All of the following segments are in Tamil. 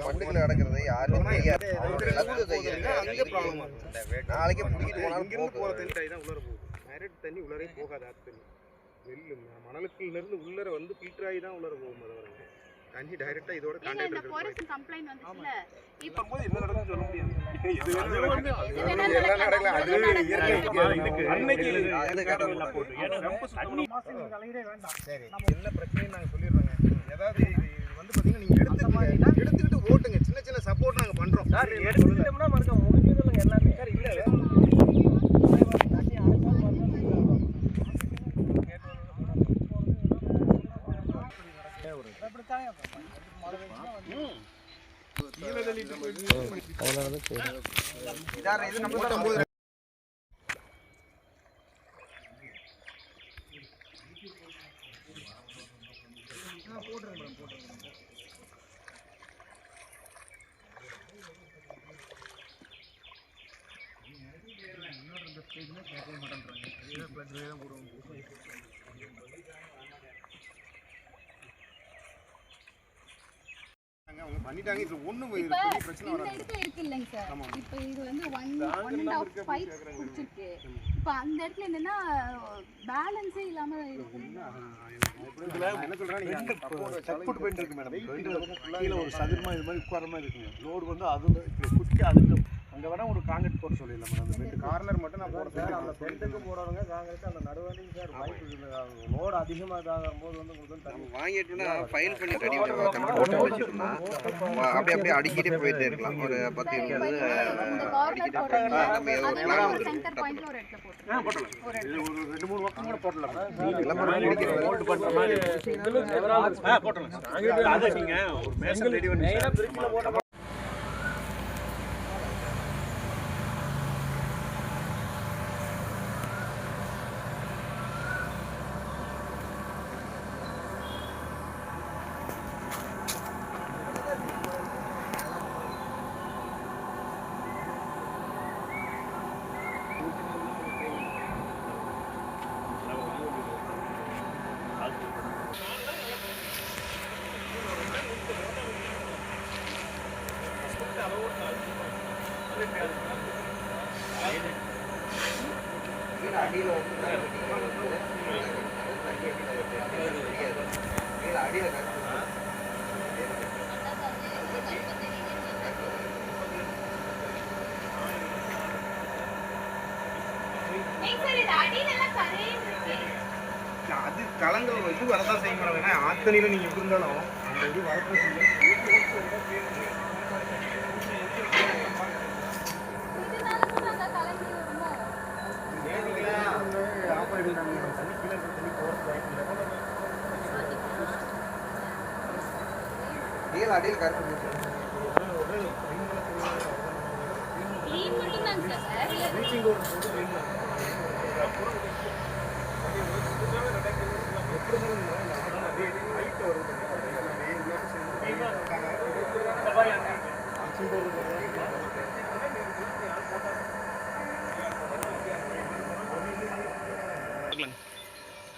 மண்ணுக்குள்ள கிடக்கிறது யாருக்கும் தெரியாது அங்க ப்ராப்ளம் நாளைக்கே பிடிக்கிட்டு போனாலும் இங்கிருந்து போற. தண்ணி தான் உள்ளர போகுது. டைரக்ட் தண்ணி உள்ளரே போகாது ஆத்து தண்ணி வெளில மணலுக்குள்ள இருந்து உள்ளர வந்து ஃபில்டர் ஆகி தான் உள்ளர போகும் அது தண்ணி டைரக்டா இதோட கான்டாக்ட் இந்த இருக்கு போரஸ் கம்ப்ளைண்ட் வந்துச்சுல. இப்போ போது என்ன நடக்கும்னு சொல்ல முடியாது. இது வந்து இது வேணாலும் எல்லாம் நடக்கலாம் அது நடக்கலாம். இயற்கை அன்னைக்கு அது கேட்டா சரி. என்ன பிரச்சனைன்னு நாங்க சொல்லிடுறோங்க. ஏதாவது இது வந்து பாத்தீங்கன்னா நீங்க எடுத்துக்கங்க. எடுத்துக்கிட்டு கீழே தள்ளிட்டு போய் இதார இது நம்ம தான் அவங்க பண்ணிட்டாங்க. இது ஒண்ணும் பெரிய பிரச்சனை இந்த வராது. இடத்துல இருக்கு இல்லைங்க சார். இப்போ இது வந்து one one and half pipe பிடிச்சிருக்கு இப்போ அந்த இடத்துல என்னன்னா பேலன்ஸே இல்லாம இருக்கு. என்ன support வச்சாலும் சப்போர்ட் போயிட்டு இருக்கு மேடம் இந்த கீழே ஒரு சதுரமா இது மாதிரி உட்கார மாதிரி இருக்குங்க. லோடு வந்து இப்படி குத்தி அதுல அங்க வேணா ஒரு காங்கிரட் போட சொல்லிடலாம் மேடம் அந்த ரெண்டு கார்னர் மட்டும் நான் போட சார் அந்த. பெல்ட்டுக்கு போடுறவங்க காங்கிரட் அந்த நடுவண்டிக்கு சார் வாய்ப்பு லோடு அதிகமாக இதாகும் போது வந்து உங்களுக்கு தண்ணி வாங்கிட்டோம்னா ஃபைல் பண்ணி ரெடி போட்டு வச்சுட்டோம்னா அப்படியே அப்படியே அடிக்கிட்டே போயிட்டே இருக்கலாம். ஒரு பத்து இருபது போடுறீங்க. நம்ம ஒரு பிளான் வந்து சென்டர் பாயிண்ட்ல ஒரு ரெண்டு மூணு பக்கம் கூட போடலாம் போட்டலாம் அது நீங்க ஒரு மேசன் ரெடி பண்ணி சார். கீழே அடியில வந்து கீழே அடியில கட்டு. ஏய் சார் இது அடியில எல்லாம் கரைன்னு இருக்கு அது கலங்கள் இது வரதான் செய்ய மாட்டாங்க ஏன்னா ஆத்தனியில நீங்க இருந்தாலும் அந்த இது வரதான் செய்யும் இதனால கூட அந்த கலங்கி வருமோ ஆஃப் ஆயிடுறாங்க தண்ணி கீழே இருக்க தண்ணி போகிறது வாய்ப்பு இல்லை கீழே அடியில் கருப்பு இல்ல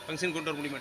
ஃபங்க்ஷன் கொண்டு வர முடியுமா